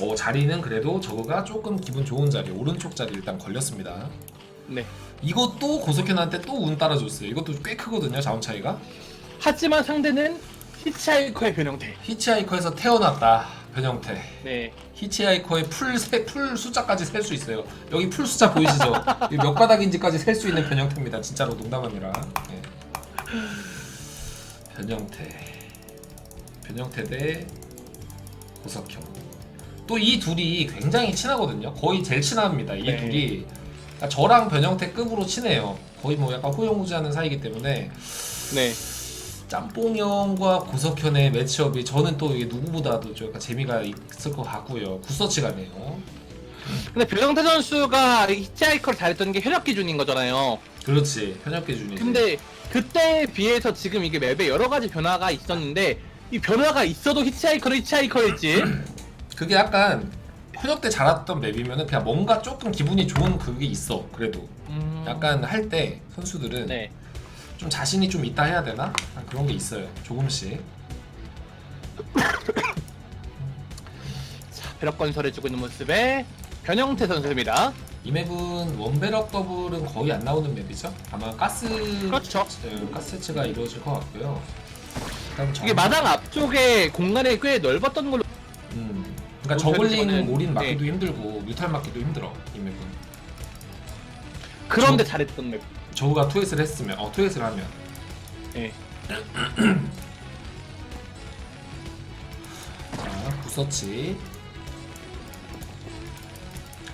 어, 자리는 그래도 저거가 조금 기분 좋은 자리 오른쪽 자리 일단 걸렸습니다 네. 이것도 고석현한테 또 운 따라줬어요 이것도 꽤 크거든요 자원 차이가 하지만 상대는 히치하이커의 변형태. 히치하이커에서 태어났다 변형태 네. 히치하이커의 풀, 세, 풀 숫자까지 셀 수 있어요 여기 풀 숫자 보이시죠? 이몇 바닥인지까지 셀 수 있는 변형태입니다 진짜로 농담 아니라 예. 변형태 변형태 대 고석형 또 이 둘이 굉장히 친하거든요 거의 제일 친합니다 이 네. 둘이 그러니까 저랑 변형태 급으로 친해요 거의 뭐 약간 호영우지하는 사이기 때문에 네. 짬뽕 형과 고석현의 매치업이 저는 또 이게 누구보다도 좀 약간 재미가 있을 것 같고요. 굿서치가 네요. 근데 변형태 선수가 히치하이커를 잘했던 게 혈액 기준인 거잖아요. 그렇지 현역 기준이. 근데 그때에 비해서 지금 이게 맵에 여러 가지 변화가 있었는데 이 변화가 있어도 히치하이커는 히치하이커일지 그게 약간 현역 때 잘했던 맵이면은 그냥 뭔가 조금 기분이 좋은 그게 있어. 그래도 음... 약간 할 때 선수들은 네. 좀 자신이 좀 있다 해야 되나 약간 그런 게 있어요. 조금씩. 자, 배럭 건설해주고 있는 모습의 변형태 선수입니다. 이 맵은 원베럭 더블은 거의 안 나오는 맵이죠. 아마 가스 그렇죠. 네, 가스 채취가 이루어질 것 같고요. 그다음 이게 정- 마당 앞쪽에 공간이 꽤 넓었던 걸로 음. 그러니까 저글링 저는- 올인 맞기도 네. 힘들고 뮤탈 맞기도 힘들어 이 맵은. 그런데 저- 잘했던 맵. 저우가 투에스를 했으면 어 투에스를 하면 네. 자 구서치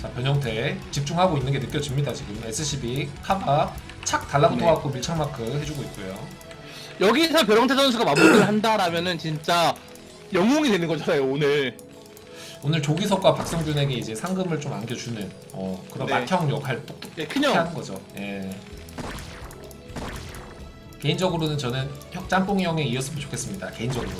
자 변형태 집중하고 있는 게 느껴집니다 지금 SCB 카바 착 달라붙어 갖고 밀착 마크 해주고 있고요 여기서 변형태 선수가 마무리를 한다라면은 진짜 영웅이 되는 거잖아요 오늘. 오늘 조기석과 박성준에게 이제 상금을 좀 안겨주는 어 그런 네. 맏형 역할 똑똑히 네, 큰형. 하는 거죠 예. 개인적으로는 저는 형 짬뽕이 형에 이었으면 좋겠습니다 개인적으로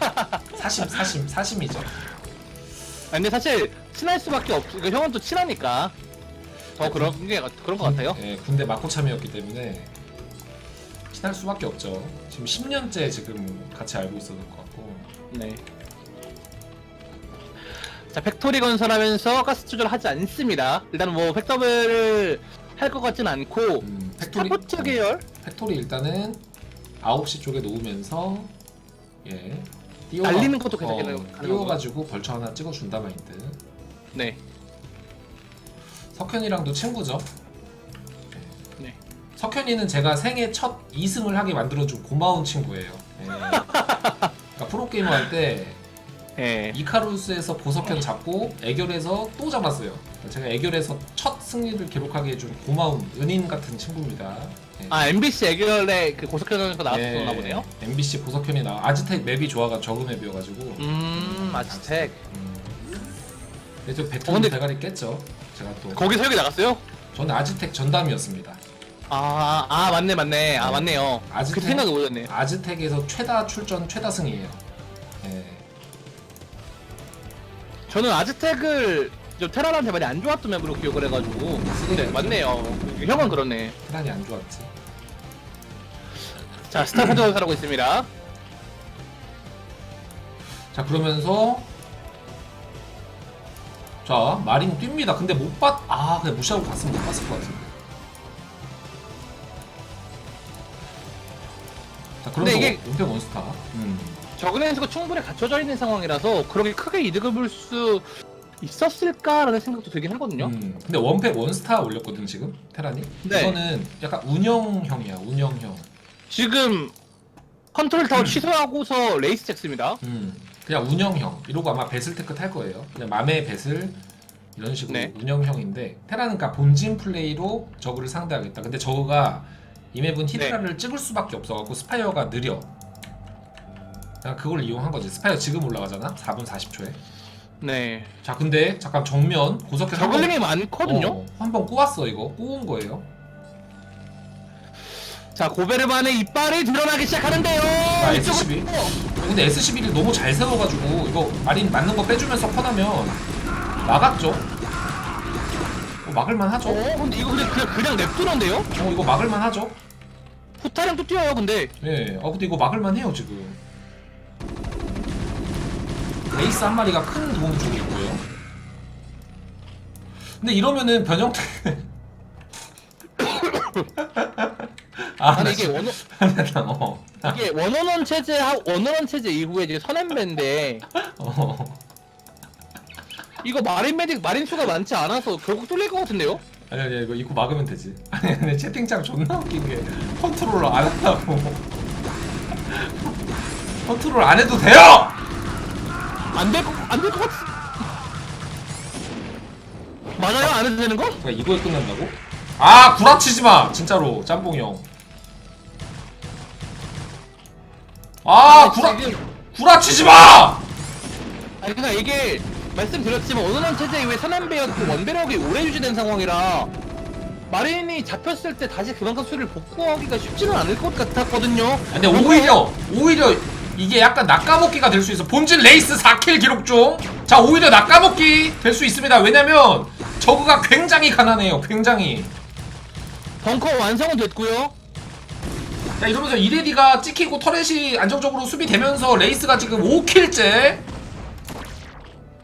사심 사심 사심이죠 아, 근데 사실 친할 수밖에 없. 그 형은 또 친하니까 더 그런 게 그런 것 같아요. 예, 군대 막고참이었기 때문에 친할 수밖에 없죠. 지금 10년째 지금 같이 알고 있었던 것 같고. 네. 자 팩토리 건설하면서 가스 조절하지 않습니다. 일단 뭐 팩더블을 할 것 같진 않고 음, 팩토리 스타포트 계열 팩토리 일단은 9시 쪽에 놓으면서 예. 띄워가- 날리는 것도 괜찮게 가는 띄워가지고 벌처 하나 찍어준다 마인드. 네. 석현이랑도 친구죠. 네. 석현이는 제가 생애 첫 2승을 하게 만들어준 고마운 친구예요. 예. 그러니까 프로게이머 할 때 예. 이카루스에서 고석현 잡고 애결에서 또 잡았어요. 제가 애결에서 첫 승리를 기록하게 해준 고마운 은인 같은 친구입니다. 예. 아 MBC 애결에 그 고석현 선수가 나왔었나 예, 보네요. MBC 고석현이 나와 아즈텍 맵이 좋아가 저그 맵이어가지고. 음 아지텍. 음. 근데 저 어, 배틀 근데- 대가리 깼죠. 제가 또 거기 설계 나갔어요? 저는 아즈텍 전담이었습니다. 아, 아 맞네 맞네. 아 네. 맞네요. 아지텍- 그 생각이 오졌네. 아즈텍에서 최다 출전 최다 승이에요. 예. 저는 아즈텍을 좀 테라한테 많이 안 좋았던 맵으로 기억을 해가지고. 근데 맞네요. 형은 그렇네. 테란이 안 좋았지. 자 스타포트 건설하고 있습니다. 자 그러면서 자 마린 뜁니다. 근데 못 봤. 아 그냥 무시하고 갔으면 못 봤을 것 같은데. 자 그러면서 이게- 은퇴 원스타. 음. 저그네스가 충분히 갖춰져 있는 상황이라서 그렇게 크게 이득을 볼 수 있었을까라는 생각도 들긴 하거든요. 음. 근데 원팩 원스타 올렸거든 지금 테란이. 네. 이거는 약간 운영형이야 운영형. 지금 컨트롤 타워 취소하고서 레이스 잭스입니다. 음. 그냥 운영형. 이러고 아마 배슬테크 탈 거예요. 그냥 맘의 배슬 이런 식으로 네. 운영형인데 테란은 그러니까 본진 플레이로 저그를 상대하겠다. 근데 저그가 이 맵은 히드라를 네. 찍을 수밖에 없어갖고 스파이어가 느려. 그냥 그걸 이용한 거지. 스파이어 지금 올라가잖아. 4분 40초에. 네. 자 근데 잠깐 정면 고석현 저글링이 많거든요. 어, 한번 꼬았어 이거. 꼬은 거예요. 자 고베르만의 이빨이 드러나기 시작하는데요. 아, 이쪽으로- SCB. 근데 SCB를 너무 잘 세워가지고 이거 마린 맞는 거 빼주면서 퍼나면 막았죠. 어, 막을만 하죠. 어, 근데 이거 그냥 그냥, 그냥 냅두는데요? 어 이거 막을만 하죠. 후타령 또 뛰어요, 근데. 예. 아 근데 이거 막을만 해요 지금. 레이스 한 마리가 큰 도움 주고 있고요. 근데 이러면은 변형태 아, 아니 나 이게 진짜- 원 어. 이게 원원원 체제 하 원원원 체제 이후에 이제 선앤배인데 어. 이거 마린 메딕 마린 수가 많지 않아서 결국 뚫릴 것 같은데요? 아니 아니 이거 입고 막으면 되지. 아니 근데 채팅창 존나 웃긴 게 컨트롤러 안 한다고. 컨트롤 안 해도 돼요. 안될 안될것 같. 맞아요 안 해도 되는 거? 그러니까 이거에 끝난다고? 아 구라치지 마 진짜로 짬뽕이 형. 아 아니, 구라 이게- 구라치지 마. 아니 그냥 이게 말씀드렸지만 원원원 체제 이후에 선앤배였고 원배력이 오래 유지된 상황이라 마린이 잡혔을 때 다시 그만큼 수를 복구하기가 쉽지는 않을 것 같았거든요. 근데 오히려 오히려 이게 약간 낚아먹기가 될 수 있어. 본진 레이스 4킬 기록 중. 자 오히려 낚아먹기 될 수 있습니다. 왜냐면 저그가 굉장히 가난해요. 굉장히. 벙커 완성은 됐고요. 자 이러면서 이레디가 찍히고 터렛이 안정적으로 수비되면서 레이스가 지금 5킬째.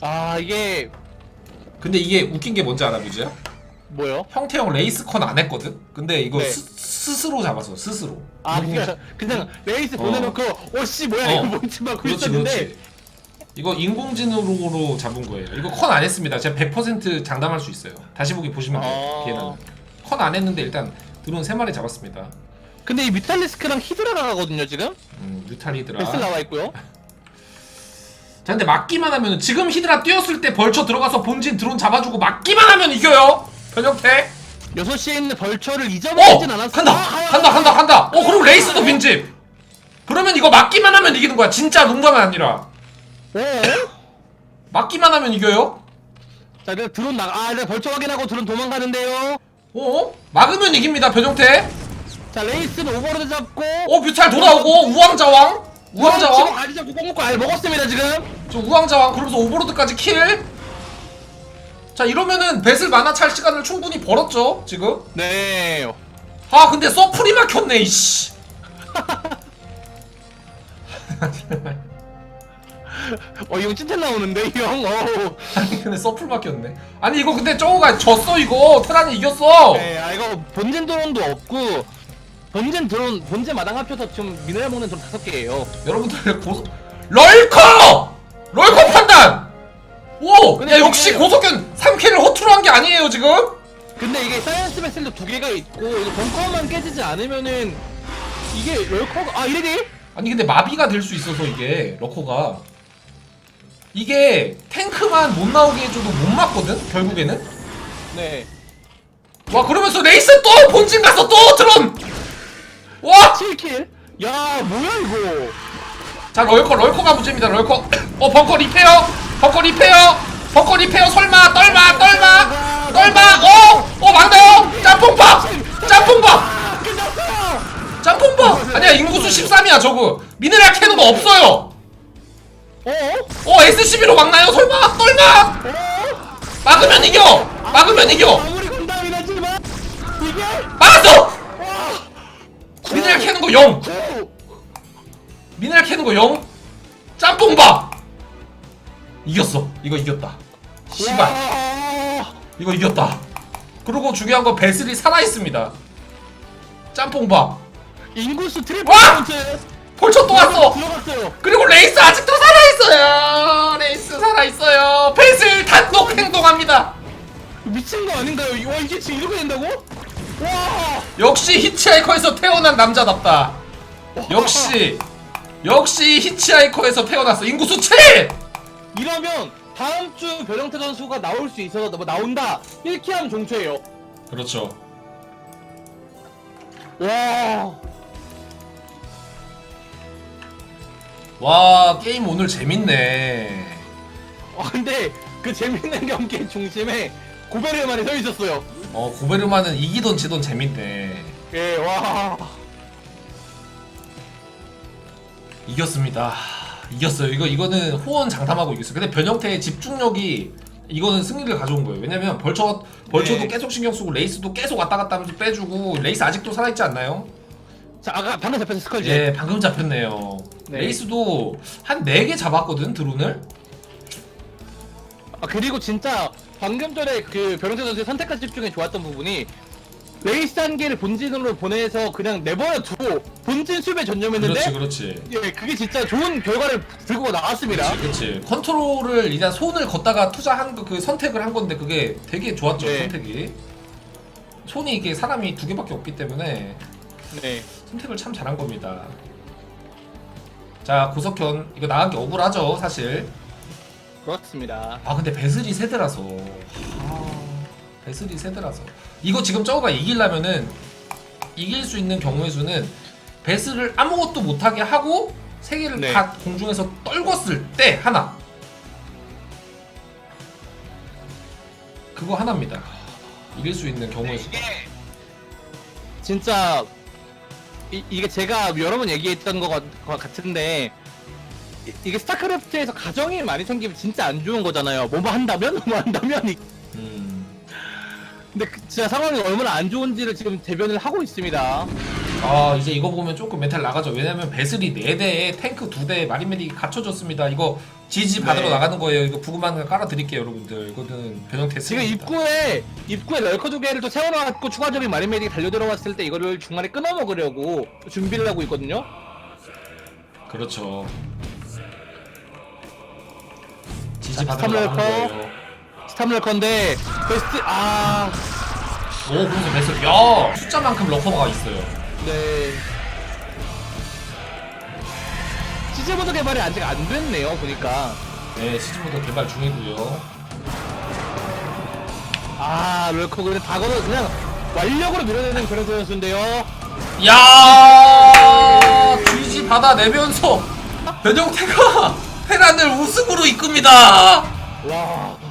아 이게 근데 이게 웃긴 게 뭔지 알아 뮤즈야? 뭐요? 형태형 레이스 컨안 했거든? 근데 이거 네. 스, 스스로 잡았어 스스로. 아 그냥 그냥 레이스 어. 보내놓고 어씨 뭐야 어. 이거 뭔지 막 그렇지 그렇지. 이거 인공지능으로 잡은 거예요. 이거 컨안 했습니다. 제가 100% 장담할 수 있어요. 다시 보기 보시면 돼요. 아. 기회는. 컨안 했는데 일단 드론 3마리 잡았습니다. 근데 이 뮤탈리스크랑 히드라가 가거든요 지금 음, 뮤탈이드라. 베슬 나와 있고요. 자 근데 맞기만 하면 지금 히드라 뛰었을 때 벌쳐 들어가서 본진 드론 잡아주고 맞기만 하면 이겨요. 변형태. 6시에 있는 벌처를 어! 잊어버리진 않았어. 간다! 간다 간다 간다! 어 그럼 레이스도 빈집! 그러면 이거 맞기만 하면 이기는 거야. 진짜 농담이 아니라. 어? 맞기만 하면 이겨요. 자, 내가 드론 나, 아, 내가 벌처 확인하고 드론 도망가는데요. 어? 막으면 이깁니다. 변형태. 자, 레이스는 오버로드 잡고. 어 뮤탈 돌아오고 우왕좌왕 우왕좌왕 알이 잡고 꼭 먹고 알 먹었습니다 지금. 저 우왕좌왕 그러면서 오버로드까지 킬. 자 이러면은 배슬 만화 찰 시간을 충분히 벌었죠 지금. 네. 아 근데 서플이 막혔네 이씨. 어, 이거 찐텐 나오는데 이 형. 어. 아니 근데 서플 막혔네. 아니 이거 근데 저거가 졌어 이거 테란이 이겼어. 네, 아 이거 본진 드론도 없고 본진 드론 본진 마당 합쳐서 지금 미네랄 먹는 드론 다섯 개예요. 여러분들 고 럴커 럴커 판단. 오, 근데 야 역시 이게- 고석현 3킬을 허투루 한 게 아니에요 지금. 근데 이게 사이언스 베슬도 두 개가 있고 이거 벙커만 깨지지 않으면은 이게 럴커가 아 이래디? 아니 근데 마비가 될 수 있어서 이게 러커가 이게 탱크만 못 나오게 해줘도 못 맞거든 결국에는 네. 와 그러면서 레이스 또 본진 가서 또 드론 와자 7킬? 야 뭐야 이거? 럴커 럴커가 문제입니다 럴커 어 벙커 리페어 벙커 리페어 벙커 리페어 설마 떨마 떨마 떨마 어어 막나요 짬뽕밥 짬뽕밥 아 끝났어요! 짬뽕밥 아니야 인구수 13이야 저거 미네랄 거 없어요 어? 어 SCB로 막나요 설마 떨마 어? 막으면 이겨! 막으면 이겨! 막았어! 와 미네랄 캐는 거 0! 구! 미네랄 캐는 거 0! 짬뽕밥! 이겼어. 이거 이겼다. 씨발. 와. 이거 이겼다. 그리고 중요한 건 베슬이 살아있습니다. 짬뽕밥. 인구수 트리플 와! 벌쳐 또 왔어! 들어갔어요. 그리고 레이스 아직도 살아있어요! 레이스 살아있어요! 베슬 단독 행동합니다! 미친 거 아닌가요? 와 이게 지금 이렇게 된다고? 와! 역시 히치하이커에서 태어난 남자답다. 역시 역시 히치하이커에서 태어났어. 인구수 7! 이러면 다음 주 변형태 선수가 나올 수 있어서 뭐 나온다 1키함 종초예요. 그렇죠. 와. 와 게임 오늘 재밌네. 아 근데 그 재밌는 경기 중심에 고베르만이 서 있었어요. 어 고베르만은 이기던 지던 재밌네. 예, 와. 이겼습니다. 이겼어요. 이거 이거는 호언 장담하고 이겼어요. 근데 변형태의 집중력이 이거는 승리를 가져온 거예요. 왜냐면 벌처 벌처도 네. 계속 신경 쓰고 레이스도 계속 왔다 갔다 하면서 빼주고 레이스 아직도 살아 있지 않나요? 자, 아까 방금 잡혔어 스컬지. 예, 방금 잡혔네요. 네. 레이스도 한 4개 잡았거든, 드론을? 아 그리고 진짜 방금 전에 그 변호사 선수의 선택과 집중에 좋았던 부분이 레이스 한 개를 본진으로 보내서 그냥 내버려 두고 본진 수비에 전념했는데 그렇지 그렇지 예 그게 진짜 좋은 결과를 들고 나왔습니다. 그렇지 그렇지 컨트롤을 일단 손을 걷다가 투자한 그, 그 선택을 한 건데 그게 되게 좋았죠 네. 선택이 손이 이게 사람이 두 개밖에 없기 때문에 네. 선택을 참 잘한 겁니다 자 고석현 이거 게 억울하죠 사실 그렇습니다. 아 근데 베슬이 세드라서 아, 베슬이 세드라서 이거 지금 저거가 이기려면은 이길 수 있는 경우의 수는 베슬을 아무것도 못하게 하고 세 개를 네. 다 공중에서 떨궜을 때 하나 그거 하나입니다 이길 수 있는 경우의 수 이게 진짜 이, 이게 제가 여러 번 얘기했던 것, 같- 것 같은데 이- 이게 스타크래프트에서 가정이 많이 생기면 진짜 안 좋은 거잖아요. 뭐뭐 한다면 뭐뭐 한다면 이- 음. 근데 그 진짜 상황이 얼마나 안 좋은지를 지금 대변을 하고 있습니다. 아 이제 이거 보면 조금 멘탈 나가죠 왜냐면 베슬이 4대에 탱크 2대에 마린메딕이 갖춰졌습니다 이거 지지 받으러 네. 나가는 거예요 이거 부금만 깔아 드릴게요 여러분들 이거는 변형 테스트 지금 입구에 입구에 럴커 두 개를 또 세워놔갖고 추가적인 마린메딕이 달려 들어왔을 때 이거를 중간에 끊어 먹으려고 준비를 하고 있거든요. 그렇죠. 지지 자, 받으러 나가는 스탑 거예요. 스탑 럴커인데 베스트 아 오, 그래서 베슬. 야, 숫자만큼 러커가 있어요. 네. 시즈모드 개발이 아직 안 됐네요, 보니까. 네, 시즈모드 개발 중이고요. 아, 럴커 그냥 다 걸어, 그냥 완력으로 밀어내는 그런 선수인데요. 야, 지지 받아 내면서 변형태가 테란을 우승으로 이끕니다. 와.